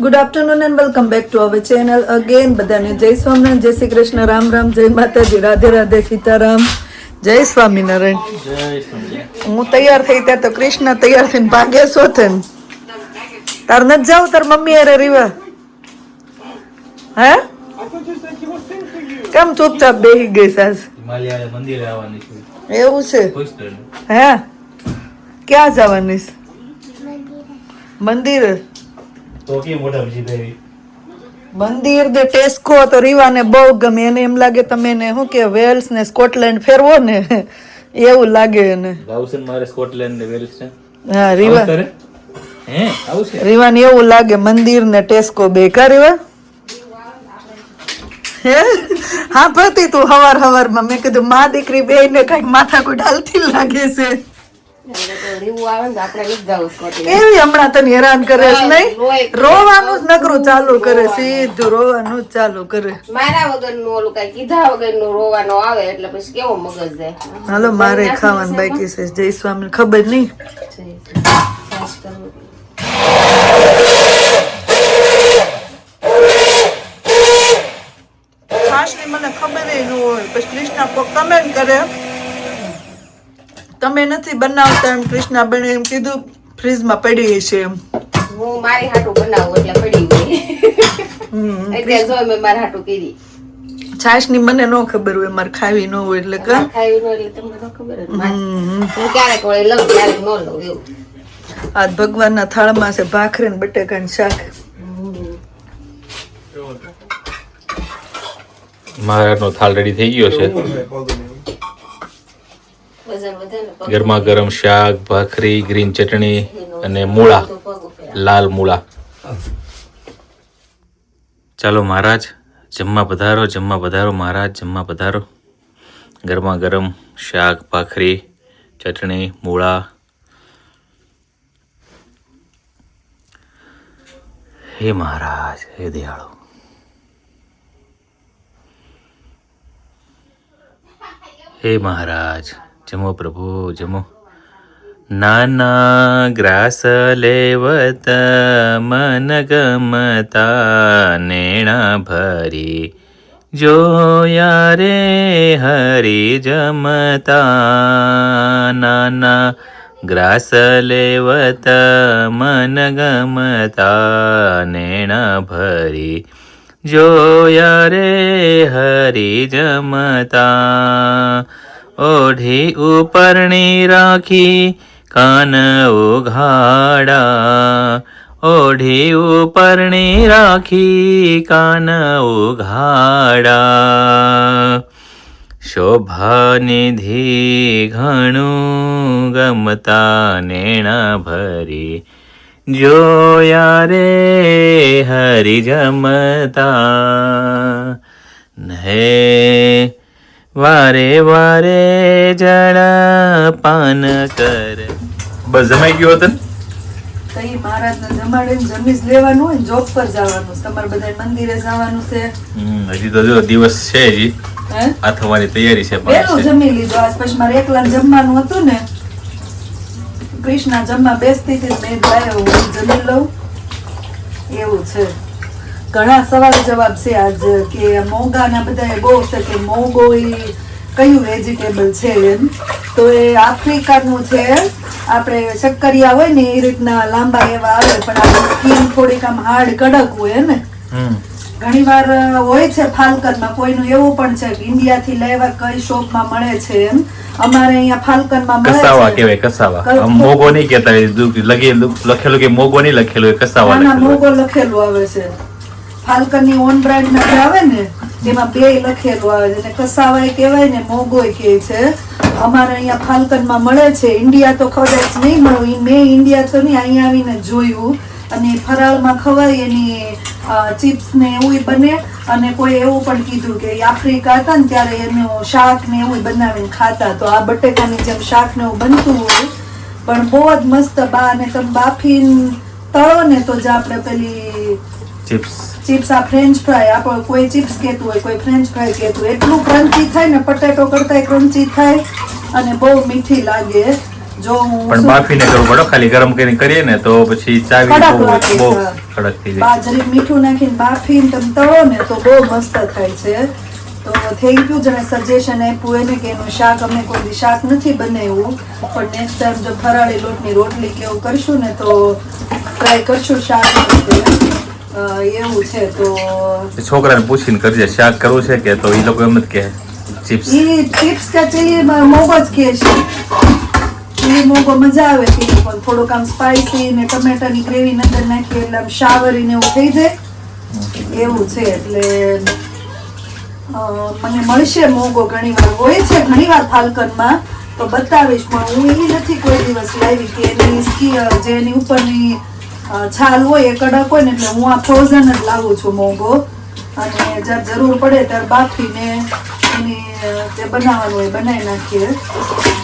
Good afternoon and welcome back to our channel again બધાને જય સ્વામિનારાયણ જય શ્રી કૃષ્ણ રામ રામ જય માતાજી રાધે રાધે સીતારામ જય સ્વામિનારાયણ હું તૈયાર થઈ ત્યાં તો કૃષ્ણ તૈયાર થઈને ભાગે શોધે ને તાર નથી જાવ તાર મમ્મી અરે રીવા હે કેમ ચૂપચાપ બેહી ગઈ સાસ હિમાલય મંદિરે આવવાની છે એવું છે ખુશ થઈને. હે ક્યાં જવાની છે? મંદિર તો કેમ મંદિર દે ટેસ્કો તો રીવાને બહુ ગમે. એને એમ લાગે તમે એને શું કે વેલ્સ ને સ્કોટલેન્ડ ફેરવો ને. એવું લાગે એને. ગાઉસન મારે સ્કોટલેન્ડ ને વેલ્સ છે? હા રીવા. હે રીવાને એવું લાગે મંદિર ને ટેસ્કો બે. કા રીવા? હે? હા ભરતી તું હવાર હવારમાં મેં કીધું મા દીકરી બે ને કંઈક માથા કોઈ ડાલતી લાગે છે. કેવી હમણાં તને હેરાન કરે છે નહીં? રોવાનું જ નકરું ચાલુ કરે સીધું રોવાનું જ ચાલુ કરે. મારા વગરનું ઓલું કઈ કીધા વગરનું રોવાનો આવે એટલે પછી કેવો મગજ જાય? હાલો મારે ખાવાનું બાકી છે. જય સ્વામી ખબર નહીં? કરવું. મને ખબર ન હોય. પછી કૃષ્ણ કોક કમેન્ટ કરે. તમે નથી બનાવતા એમ કૃષ્ણા બેને એમ કીધું ફ્રીજમાં પડી છે એમ. હું મારી હાટું બનાવું એટલે પડી જો મેં મારા હાટું છાશની મને ન ખબર હોય મારે ખાવી ન હોય એટલે કે ખાવી નો એટલે તમને તો ખબર જ મારે. હમ. હું ક્યારેક વળી લઉં ક્યારેક ન લઉં એવું. આજ ભગવાનના થાળમાં છે ભાખરી ને બટેકાનું શાક. મહારાજનો થાળ રેડી થઈ ગયો છે. ગરમા ગરમ શાક, ભાખરી, ગ્રીન ચટણી અને મૂળા, લાલ મૂળા. ચાલો મહારાજ, જમવા પધારો જમવા પધારો મહારાજ, જમવા પધારો. ગરમા ગરમ શાક, ભાખરી, ચટણી, મૂળા. હે મહારાજ, હે દયાળો. હે મહારાજ. જમો પ્રભુ, જમો. નાના ગ્રાસ લેવત મન ગમતા નેણા ભરી. જોયા રે હરી જમતા નાના ગ્રાસ લેવત મન ગમતા નેણા ભરી. જોયા રે હરી જમતા ઓઢી ઉપરણી રાખી કાન ઉઘાડા ઓઢી ઉપરણી રાખી કાન ઉઘાડા શોભાનિધિ ઘણું ગમતા નેણા ભરી જોયા રે હરિ જમતા હે વારે વારે જળ પાન કર. બસ જમાઈ ગયો હતો કઈ મહારાજને જમાડીને જમી જ લેવાનું હોય જોબ પર જવાનું. તમારે બધા મંદિરે જવાનું છે. હજી તો જો દિવસ છે હજી આ થવાની તૈયારી છે જમી લીધું. આજ પછી મારે એકલા જમવાનું હતું ને. કૃષ્ણા જમવા બેસતી હતી મેં જમી લઉં. એવું છે. ઘણા સવાલ જવાબ છે આજ કે મોંઘાના બધા બહુ છે કે મોંઘો એ કયું વેજીટેબલ છે એમ? તો એ આફ્રિકાનું છે. આપણે શક્કરિયા હોય ને એ રીતના લાંબા એવા આવે પણ આપણી સ્કીન થોડીક આમ હાર્ડ કડક હોય ને? ઘણી વાર હોય છે ફાલ્કનમાં કોઈનું એવું પણ છે કે ઇન્ડિયાથી લેવા કઈ શોપમાં મળે છે એમ. અમારે અહીંયા ફાલ્કનમાં મળે કસાવા કહેવાય કસાવા. મોગો નહીં કહેતા લખેલું કે મોગો નહીં લખેલું કસાવા મોગો લખેલું આવે છે. ફાલ્કનની ઓન બ્રાન્ડ ના આવે ને, તેમાં બે લખેલું આવે છે. કસાવાય કહેવાય ને મોગોય કહે છે. અમારે અહીંયા ફાલ્કનમાં મળે છે. ઇન્ડિયા તો કદાચ નહીં મળે મેં ઇન્ડિયા તો નહીં અહીંયા આવીને જોયું. અને ફરાળમાં ખવાય, એની ચિપ્સ ને એવું બને. અને કોઈ એવું પણ કીધું કે આફ્રિકા હતા ને, ત્યારે એનું શાક ને એવું બનાવીને ખાતા. તો આ બટેકાની જેમ શાક ને એવું બનતું હોય. પણ બહુ જ મસ્ત બા અને તમે બાફીને તળો ને, તો જ આપણે પેલી ચિપ્સ. ચિપ્સ આ ફ્રેન્ચ ફ્રાય આપણે કોઈ ચિપ્સ કહેતું હોય કોઈ ફ્રેન્ચ ફ્રાય કહેતું હોય. એટલું ક્રન્ચી થાય ને પટેટો કરતાંય ક્રન્ચી થાય અને બહુ મીઠી લાગે. જો હું પણ બાફીને કરવું પડે ખાલી ગરમ કરીને કરીએ ને તો પછી ચાવી બહુ. કડક થઈ જાય. બાજરી મીઠું નાખીને બાફીને તમે તળો ને તો બહુ મસ્ત થાય છે. તો થેન્ક યુ જેને સજેશન આપ્યું એને કે એનું શાક અમે કોઈ શાક નથી બનાવ્યું. પણ નેક્સ્ટ ટાઈમ જો ફરાળી લોટની રોટલી કે એવું કરશું ને તો ટ્રાય કરશું શાક. એવું છે તો છોકરાને પૂછીને કરજે શાક કરવું છે કે તો એ લોકો એમ જ કહે ચિપ્સ? એ ચિપ્સ કે છે એ મોગો જ કે છે. એ મોગો મજા આવે છે પણ થોડુંક આમ સ્પાઈસી ને ટમેટાની ગ્રેવી અંદર નાખીએ એટલે આમ શાવરી ને એવું થઈ જાય. એવું છે એટલે મને મળશે મોગો ઘણી વાર. હોય છે ઘણી વાર ફાલ્કનમાં તો બતાવીશ પણ હું એ નથી કોઈ દિવસ લાવી કે એની સ્કી જે એની ઉપરની છાલ હોય એ કડક હોય ને એટલે હું આ ફ્રોઝન જ લાવું છું મોગો અને જ્યારે જરૂર પડે ત્યારે બાફીને એની જે બનાવવાનું હોય બનાવી નાખીએ.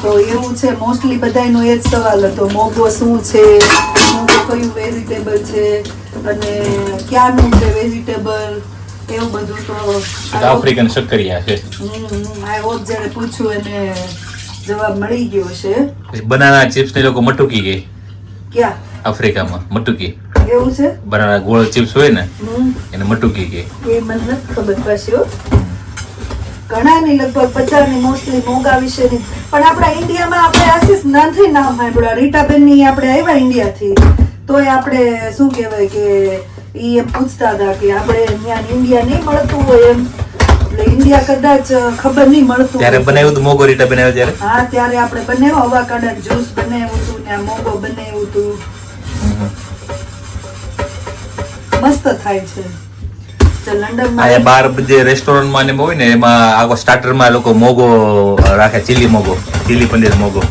તો એવું છે મોસ્ટલી બધાયનો એ જ સવાલ હતો મોંઘો શું છે? મોંઘો કયું વેજીટેબલ છે? અને ક્યાંનું છે વેજીટેબલ એવું બધું તો આફ્રિકન શક્કરિયા છે. આઈ હોપ જ્યારે પૂછ્યું એને જવાબ મળી ગયો છે. બનાના ચિપ્સ ને લોકો મટુકી ગઈ ક્યાં? આફ્રિકામાં મટુકી. એવું છે? બનાના ગોળ ચિપ્સ હોય ને એને મટુકી કે એ મને નથી ખબર પાછી. ઘણાની લગભગ બધાની મોસ્ટલી મોગા વિશેની. પણ આપણા ઇન્ડિયામાં આપણે આશીષ નથી નામ સાંભળ્યા. રીટાબેનની આપણે આવ્યા ઇન્ડિયાથી. તોય આપણે શું કહેવાય કે ઈ એમ પૂછતા હતા કે આપણે ત્યાં ઇન્ડિયા નહીં મળતું હોય એમ. એટલે ઇન્ડિયા કદાચ ખબર નહીં મળતું ત્યારે બનાવ્યું હતું મોગો રીટા બનાવ્યો ત્યારે? હા ત્યારે આપણે બનાવ્યો અવાકાડા જ્યુસ બનાવ્યું હતું ને મોગો બનાવ્યું હતું. મસ્ત થાય છે. બાર જે રેસ્ટોરન્ટમાં ને હોય ને એમાં આખો સ્ટાર્ટરમાં લોકો મોગો રાખે ચીલી મોગો ચીલી પનીર મોગો.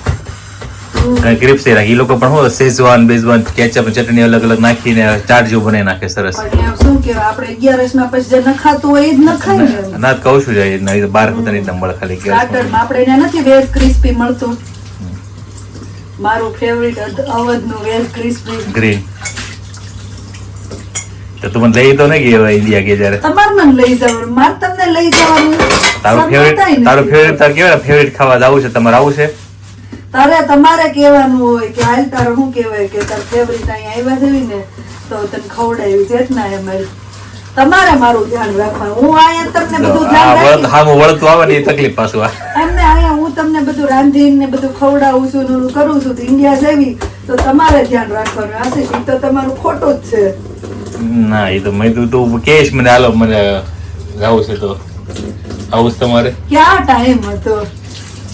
કઈ ક્રિપ્સ રાખે. એ લોકો પણ હું સેઝવાન બેઝવાન કેચઅપ ચટણી અલગ અલગ નાખીને ચાટ જેવું બનાવી નાખે સરસ. શું આપણે અગિયારસમાં પછી જે નખાતું હોય એ જ નખાય ને. ના કહું છું જાય બાર પોતાની રીતના ખાલી સ્ટાર્ટરમાં આપણે એને નથી ક્રિસ્પી મળતું. મારું ફેવરિટ અવધનું વેજ ક્રિસ્પી. ગ્રીન તો તું મને લઈ તો નહીં ગયો ઇન્ડિયા કે જ્યારે. તમારે મને લઈ જવાનું માર તમને લઈ જવાનું. તારું ફેવરેટ તારું ફેવરેટ તાર કેવા ફેવરેટ ખાવા જાવું છે તમારે આવું છે? તારે તમારે કહેવાનું હોય કે હાલ તારે શું કહેવાય કે તાર ફેવરેટ અહીંયા આવ્યા જેવી ને તો તને ખવડાવી ના એમ તમારે મારું ધ્યાન રાખવાનું. હું અહીંયા તમને બધું ધ્યાન રાખી હા વળતું આવે ને એ તકલીફ પાછું આ એમને અહીંયા હું તમને બધું રાંધીને ને બધું ખવડાવું છું ને કરું છું તો ઇન્ડિયા જેવી તો તમારે ધ્યાન રાખવાનું. આશીષ તો તમારું ખોટું જ છે. ના એ તો મેં તું તું કેશ મને હાલો મને જવું છે તો. આવું છે તમારે? ક્યાં ટાઈમ હતો?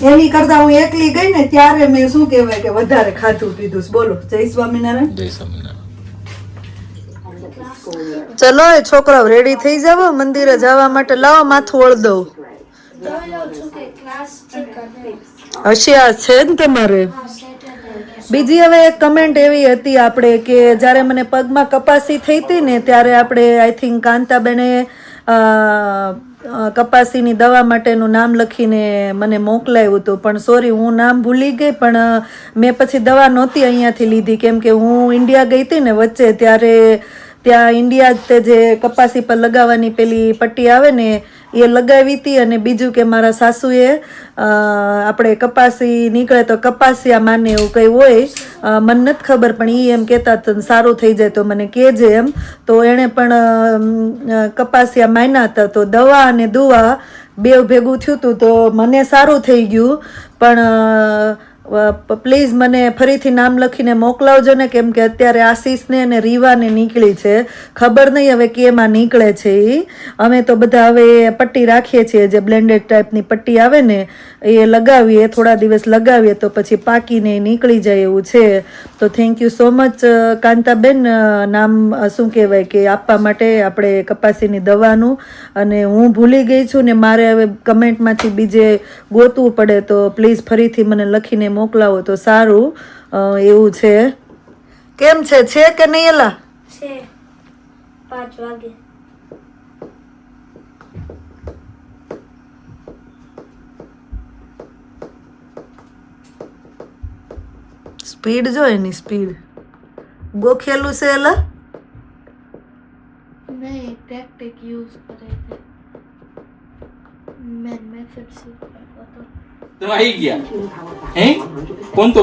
એની કરતા હું એકલી ગઈ ને ત્યારે મેં શું કહેવાય કે વધારે ખાધું પીધું બોલો જય સ્વામિનારાયણ. જય સ્વામિનારાયણ. ચલો એ છોકરાઓ રેડી થઈ જાવ મંદિરે જવા માટે લાવો માથું વળ દઉં. હોશિયાર છે ને તમારે? બીજી હવે એક કમેન્ટ એવી હતી આપણે કે જ્યારે મને પગમાં કપાસી થઈ હતી ને ત્યારે આપણે આઈ થિંક કાંતાબેને કપાસીની દવા માટેનું નામ લખીને મને મોકલાવ્યું હતું. પણ સોરી હું નામ ભૂલી ગઈ, પણ મેં પછી દવા નહોતી અહીંયાથી લીધી. કેમ કે હું ઇન્ડિયા ગઈ હતી ને વચ્ચે, ત્યારે ત્યાં ઇન્ડિયા જ તે જે કપાસી પર લગાવવાની પેલી પટ્ટી આવે ને એ લગાવી હતી અને બીજું કે મારા સાસુએ આપણે કપાસી નીકળે તો કપાસિયા માને એવું કંઈ હોય મને નથી ખબર, પણ એ એમ કહેતા હતા સારું થઈ જાય તો મને કહેજે એમ. તો એણે પણ કપાસિયા માન્યા હતા. તો દવા અને દુવા બે ભેગું થયું હતું તો મને સારું થઈ ગયું. પણ પ્લીઝ મને ફરીથી નામ લખીને મોકલાવજો ને કેમ કે અત્યારે આશીષને અને રીવાને નીકળી છે. ખબર નહીં હવે કેમાં નીકળે છે એ અમે તો બધા હવે પટ્ટી રાખીએ છીએ, જે બ્લેન્ડેડ ટાઈપની પટ્ટી આવે ને, એ લગાવીએ, થોડા દિવસ લગાવીએ તો પછી પાકીને નીકળી જાય એવું છે. તો thank you so much Kantaben. નામ શું કહેવાય કે આપવા માટે આપણે કપાસીની દવાનું. અને હું ભૂલી ગઈ છું ને મારે હવે કમેન્ટમાંથી બીજે ગોતવું પડે તો પ્લીઝ ફરીથી મને લખીને મોકલાવો તો સારું. એવું છે. કેમ છે? છે કે નહીં એલા? છે. પાંચ વાગે. સ્પીડ જો એની સ્પીડ. ગોખેલું છે એલા? નહીં ટેક્ટિક યુઝ કરે છે. મેં મેથડ શીખવાડતો હતો તમે આવી ગયા. હે?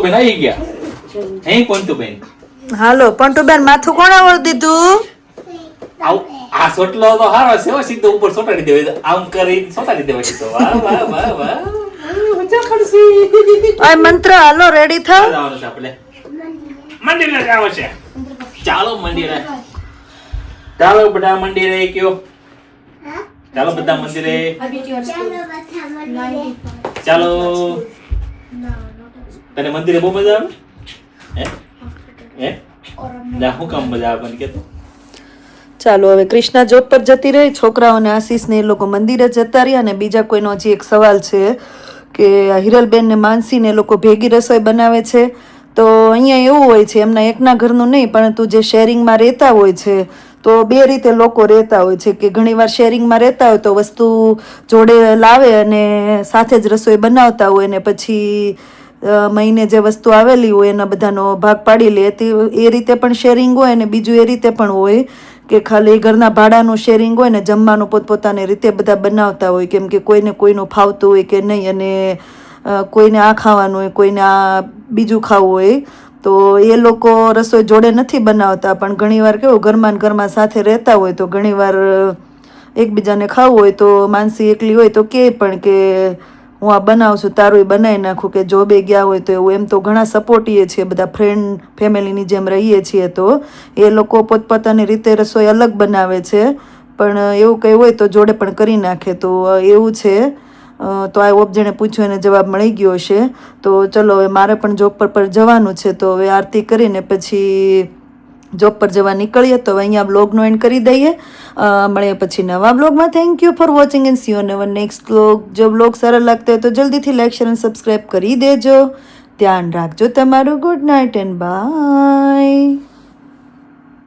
બેન આવી ગયા. હે કોણ તો બેન હાલો પંટુબેન માથું કોણે વળ દીધું? આ સોટલો તો હારો છે હો, સીધો ઉપર સોટાડી દેવે. આમ કરી સોટાડી દેવે સીધો. વાહ વાહ વાહ વાહ. મંત્ર હાલો રેડી થાવ જવાનું છે આપણે. મંદિરે જવાનું છે. ચાલો મંદિરે. ચાલો બધા મંદિરે કયો? ચાલો બધા મંદિરે. ચાલો. તને મંદિરે બહુ મજા આવે? હે? હે? ના હું કામ મજા આવે કે ચાલો, હવે કૃષ્ણા જોબ પર જતી રહી. છોકરાઓને આશીષને એ લોકો મંદિરે જતા રહ્યા અને બીજા કોઈનો હજી એક સવાલ છે કે હિરલબેન ને માનસી એ લોકો ભેગી રસોઈ બનાવે છે. તો અહીંયા એવું હોય છે, એમના એકના ઘરનું નહીં, પરંતુ જે શેરિંગમાં રહેતા હોય છે તો બે રીતે લોકો રહેતા હોય છે કે ઘણીવાર શેરિંગમાં રહેતા હોય તો વસ્તુ જોડે લાવે અને સાથે જ રસોઈ બનાવતા હોય ને પછી મહિને જે વસ્તુ આવેલી હોય એના બધાનો ભાગ પાડી લે. તે એ રીતે પણ શેરિંગ હોય અને બીજું એ રીતે પણ હોય કે ખાલી ઘરના ભાડાનું શેરિંગ હોય ને જમવાનું પોતપોતાની રીતે બધા બનાવતા હોય. કેમ કે કોઈને કોઈનું ફાવતું હોય કે નહીં અને કોઈને આ ખાવાનું હોય, કોઈને આ બીજું ખાવું હોય. તો એ લોકો રસોઈ જોડે નથી બનાવતા, પણ ઘણીવાર કેવું ઘરમાં ઘરમાં સાથે રહેતા હોય તો ઘણીવાર એકબીજાને ખાવું હોય તો માનસી એકલી હોય તો કે પણ કે હું આ બનાવું છું, તારું બનાવી નાખું કે જોબે ગયા હોય તો એવું. એમ તો ઘણા સપોર્ટીએ છીએ, બધા ફ્રેન્ડ ફેમિલીની જેમ રહીએ છીએ તો. એ લોકો પોતપોતાની રીતે રસોઈ અલગ બનાવે છે, પણ એવું કંઈ હોય તો જોડે પણ કરી નાખે. તો એવું છે. તો આ ઓબજણે પૂછ્યું એને જવાબ મળી ગયો છે. તો ચલો, હવે મારે પણ જોબ પર પર જવાનું છે. તો હવે આરતી કરીને પછી જોબ પર જવા નીકળીએ. તો હવે અહીંયા બ્લોગનો એન્ડ કરી દઈએ. મળીએ પછી નવા બ્લોગમાં thank you for watching and see you never next blog જો બ્લોગ સારા લાગતા હોય તો જલ્દીથી લાઈક શેર અને સબસ્ક્રાઈબ કરી દેજો. ધ્યાન રાખજો તમારું. Good night and by